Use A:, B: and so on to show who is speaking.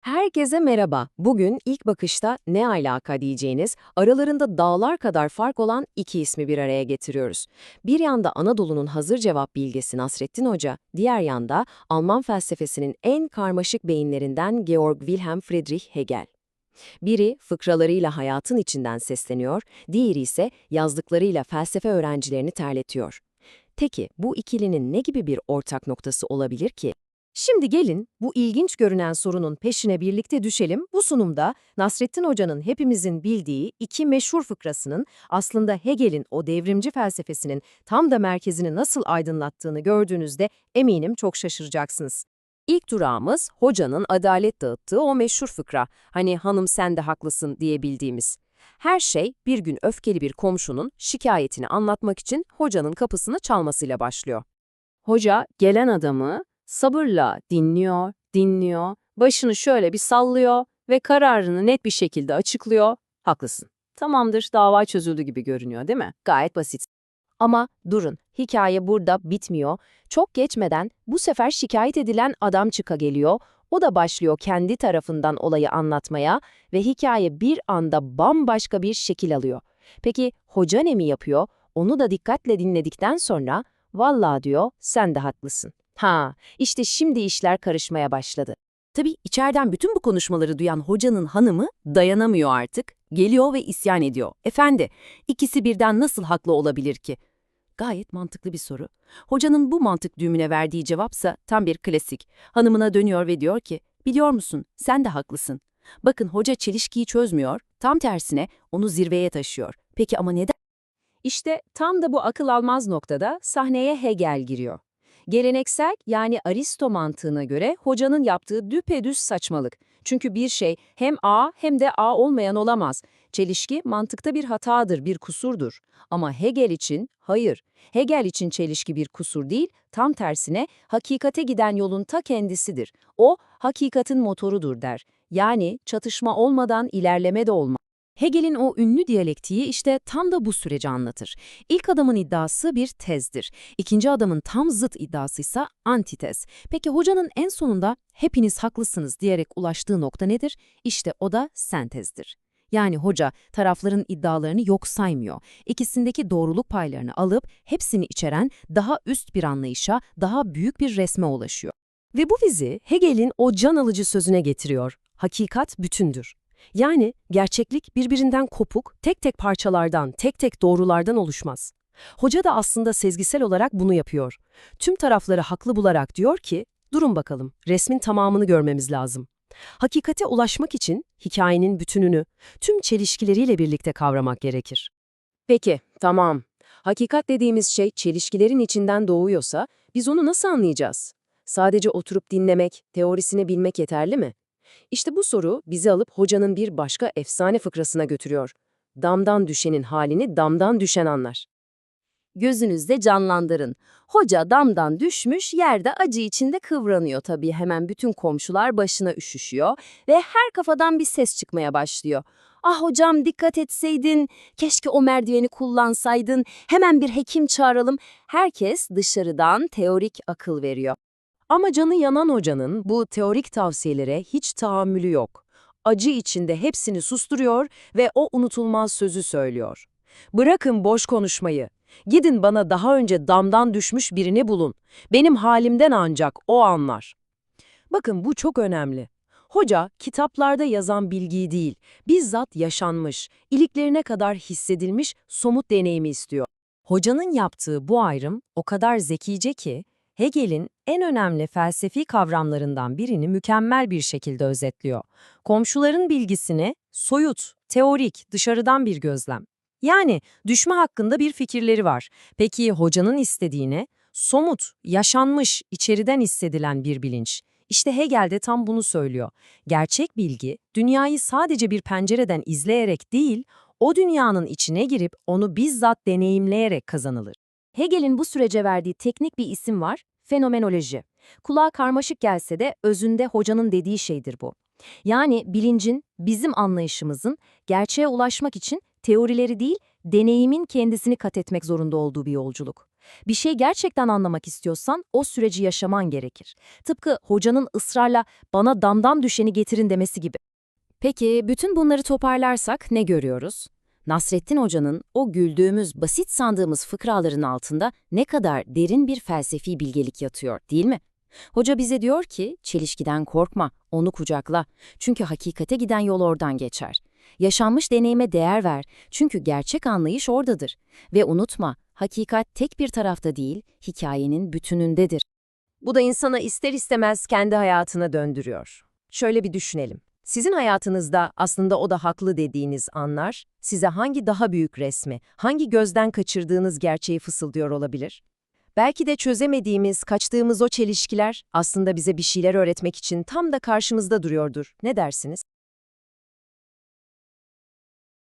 A: Herkese merhaba. Bugün ilk bakışta ne alaka diyeceğiniz, aralarında dağlar kadar fark olan iki ismi bir araya getiriyoruz. Bir yanda Anadolu'nun hazır cevap bilgesi Nasrettin Hoca, diğer yanda Alman felsefesinin en karmaşık beyinlerinden Georg Wilhelm Friedrich Hegel. Biri fıkralarıyla hayatın içinden sesleniyor, diğeri ise yazdıklarıyla felsefe öğrencilerini terletiyor. Peki bu ikilinin ne gibi bir ortak noktası olabilir ki? Şimdi gelin bu ilginç görünen sorunun peşine birlikte düşelim. Bu sunumda Nasrettin Hoca'nın hepimizin bildiği iki meşhur fıkrasının aslında Hegel'in o devrimci felsefesinin tam da merkezini nasıl aydınlattığını gördüğünüzde eminim çok şaşıracaksınız. İlk durağımız hocanın adalet dağıttığı o meşhur fıkra. Hani hanım sen de haklısın diye bildiğimiz. Her şey bir gün öfkeli bir komşunun şikayetini anlatmak için hocanın kapısını çalmasıyla başlıyor. Hoca gelen adamı sabırla dinliyor, dinliyor, başını şöyle bir sallıyor ve kararını net bir şekilde açıklıyor. Haklısın. Tamamdır, dava çözüldü gibi görünüyor değil mi? Gayet basit. Ama durun, hikaye burada bitmiyor. Çok geçmeden bu sefer şikayet edilen adam çıka geliyor. O da başlıyor kendi tarafından olayı anlatmaya ve hikaye bir anda bambaşka bir şekil alıyor. Peki hoca ne mi yapıyor? Onu da dikkatle dinledikten sonra, vallahi diyor, sen de haklısın. Ha, işte şimdi işler karışmaya başladı. Tabii içeriden bütün bu konuşmaları duyan hocanın hanımı dayanamıyor artık. Geliyor ve isyan ediyor. Efendi, ikisi birden nasıl haklı olabilir ki? Gayet mantıklı bir soru. Hocanın bu mantık düğümüne verdiği cevapsa tam bir klasik. Hanımına dönüyor ve diyor ki, biliyor musun sen de haklısın. Bakın hoca çelişkiyi çözmüyor, tam tersine onu zirveye taşıyor. Peki ama neden? İşte tam da bu akıl almaz noktada sahneye Hegel giriyor. Geleneksel yani Aristo mantığına göre hocanın yaptığı düpedüz saçmalık. Çünkü bir şey hem A hem de A olmayan olamaz. Çelişki mantıkta bir hatadır, bir kusurdur. Ama Hegel için hayır. Hegel için çelişki bir kusur değil, tam tersine hakikate giden yolun ta kendisidir. O, hakikatin motorudur der. Yani çatışma olmadan ilerleme de olmaz. Hegel'in o ünlü diyalektiği işte tam da bu süreci anlatır. İlk adamın iddiası bir tezdir. İkinci adamın tam zıt iddiası ise antitez. Peki hocanın en sonunda hepiniz haklısınız diyerek ulaştığı nokta nedir? İşte o da sentezdir. Yani hoca tarafların iddialarını yok saymıyor. İkisindeki doğruluk paylarını alıp hepsini içeren daha üst bir anlayışa, daha büyük bir resme ulaşıyor. Ve bu bizi Hegel'in o can alıcı sözüne getiriyor. Hakikat bütündür. Yani gerçeklik birbirinden kopuk, tek tek parçalardan, tek tek doğrulardan oluşmaz. Hoca da aslında sezgisel olarak bunu yapıyor. Tüm tarafları haklı bularak diyor ki, durun bakalım, resmin tamamını görmemiz lazım. Hakikate ulaşmak için hikayenin bütününü, tüm çelişkileriyle birlikte kavramak gerekir. Peki, tamam. Hakikat dediğimiz şey çelişkilerin içinden doğuyorsa biz onu nasıl anlayacağız? Sadece oturup dinlemek, teorisini bilmek yeterli mi? İşte bu soru bizi alıp hocanın bir başka efsane fıkrasına götürüyor. Damdan düşenin halini damdan düşen anlar. Gözünüzde canlandırın. Hoca damdan düşmüş, yerde acı içinde kıvranıyor tabii. Hemen bütün komşular başına üşüşüyor ve her kafadan bir ses çıkmaya başlıyor. Ah hocam dikkat etseydin, keşke o merdiveni kullansaydın, hemen bir hekim çağıralım. Herkes dışarıdan teorik akıl veriyor. Ama canı yanan hocanın bu teorik tavsiyelere hiç tahammülü yok. Acı içinde hepsini susturuyor ve o unutulmaz sözü söylüyor. Bırakın boş konuşmayı. Gidin bana daha önce damdan düşmüş birini bulun. Benim halimden ancak o anlar. Bakın bu çok önemli. Hoca kitaplarda yazan bilgiyi değil, bizzat yaşanmış, iliklerine kadar hissedilmiş somut deneyimi istiyor. Hocanın yaptığı bu ayrım o kadar zekice ki, Hegel'in en önemli felsefi kavramlarından birini mükemmel bir şekilde özetliyor. Komşuların bilgisini soyut, teorik, dışarıdan bir gözlem. Yani düşme hakkında bir fikirleri var. Peki hocanın istediğine somut, yaşanmış, içeriden hissedilen bir bilinç. İşte Hegel de tam bunu söylüyor. Gerçek bilgi, dünyayı sadece bir pencereden izleyerek değil, o dünyanın içine girip onu bizzat deneyimleyerek kazanılır. Hegel'in bu sürece verdiği teknik bir isim var, fenomenoloji. Kulağa karmaşık gelse de özünde hocanın dediği şeydir bu. Yani bilincin, bizim anlayışımızın gerçeğe ulaşmak için teorileri değil, deneyimin kendisini kat etmek zorunda olduğu bir yolculuk.
B: Bir şey gerçekten anlamak istiyorsan o süreci yaşaman gerekir. Tıpkı hocanın ısrarla bana damdan düşeni getirin demesi gibi. Peki bütün bunları toparlarsak ne görüyoruz? Nasrettin Hoca'nın o güldüğümüz, basit sandığımız fıkraların altında ne kadar derin bir felsefi bilgelik yatıyor, değil mi? Hoca bize diyor ki, çelişkiden korkma, onu kucakla. Çünkü hakikate giden yol oradan geçer. Yaşanmış deneyime değer ver, çünkü gerçek anlayış oradadır. Ve unutma, hakikat tek bir tarafta değil, hikayenin bütünündedir.
A: Bu da insana ister istemez kendi hayatına döndürüyor. Şöyle bir düşünelim. Sizin hayatınızda aslında o da haklı dediğiniz anlar, size hangi daha büyük resmi, hangi gözden kaçırdığınız gerçeği fısıldıyor olabilir? Belki de çözemediğimiz, kaçtığımız o çelişkiler aslında bize bir şeyler öğretmek için tam da karşımızda duruyordur. Ne dersiniz?